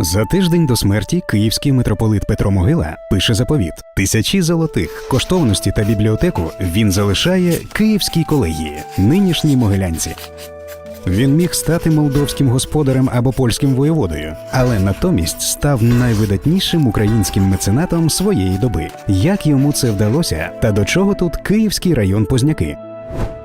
За тиждень до смерті київський митрополит Петро Могила пише заповіт: тисячі золотих коштовності та бібліотеку він залишає київській колегії, нинішній могилянці. Він міг стати молдовським господарем або польським воєводою, але натомість став найвидатнішим українським меценатом своєї доби. Як йому це вдалося, та до чого тут Київський район Позняки?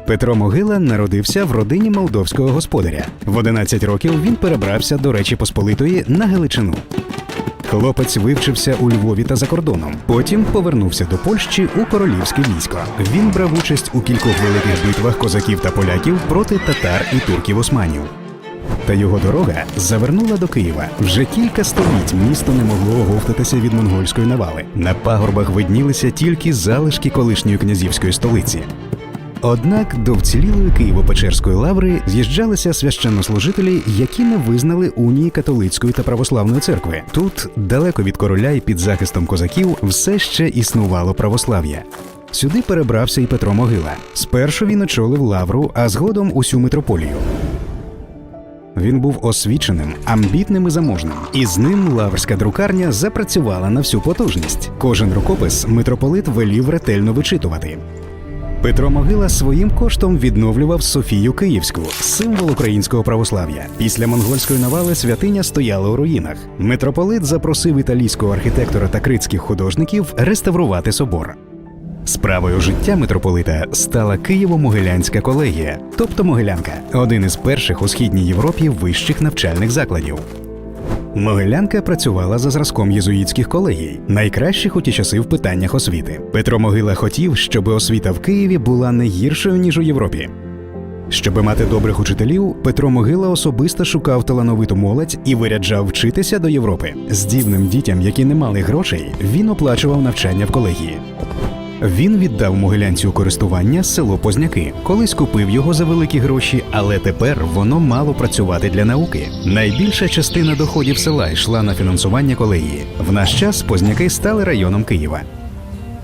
Петро Могила народився в родині молдовського господаря. В 11 років він перебрався до Речі Посполитої на Галичину. Хлопець вивчився у Львові та за кордоном. Потім повернувся до Польщі у королівське військо. Він брав участь у кількох великих битвах козаків та поляків проти татар і турків османів. Та його дорога завернула до Києва. Вже кілька століть місто не могло оговтатися від монгольської навали. На пагорбах виднілися тільки залишки колишньої князівської столиці. Однак до вцілілої Києво-Печерської лаври з'їжджалися священнослужителі, які не визнали унії католицької та православної церкви. Тут, далеко від короля і під захистом козаків, все ще існувало православ'я. Сюди перебрався і Петро Могила. Спершу він очолив лавру, а згодом усю митрополію. Він був освіченим, амбітним і заможним, і з ним лаврська друкарня запрацювала на всю потужність. Кожен рукопис митрополит велів ретельно вичитувати. Петро Могила своїм коштом відновлював Софію Київську, символ українського православ'я. Після монгольської навали святиня стояла у руїнах. Митрополит запросив італійського архітектора та критських художників реставрувати собор. Справою життя митрополита стала Києво-Могилянська колегія, тобто Могилянка, один із перших у східній Європі вищих навчальних закладів. Могилянка працювала за зразком єзуїтських колегій, найкращих у ті часи в питаннях освіти. Петро Могила хотів, щоб освіта в Києві була не гіршою ніж у Європі. Щоби мати добрих учителів, Петро Могила особисто шукав талановиту молодь і виряджав вчитися до Європи. Здібним дітям, які не мали грошей, він оплачував навчання в колегії. Він віддав могилянцю у користування село Позняки. Колись купив його за великі гроші, але тепер воно мало працювати для науки. Найбільша частина доходів села йшла на фінансування колегії. В наш час Позняки стали районом Києва.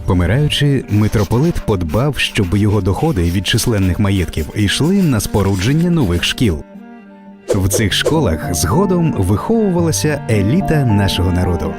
Помираючи, митрополит подбав, щоб його доходи від численних маєтків йшли на спорудження нових шкіл. В цих школах згодом виховувалася еліта нашого народу.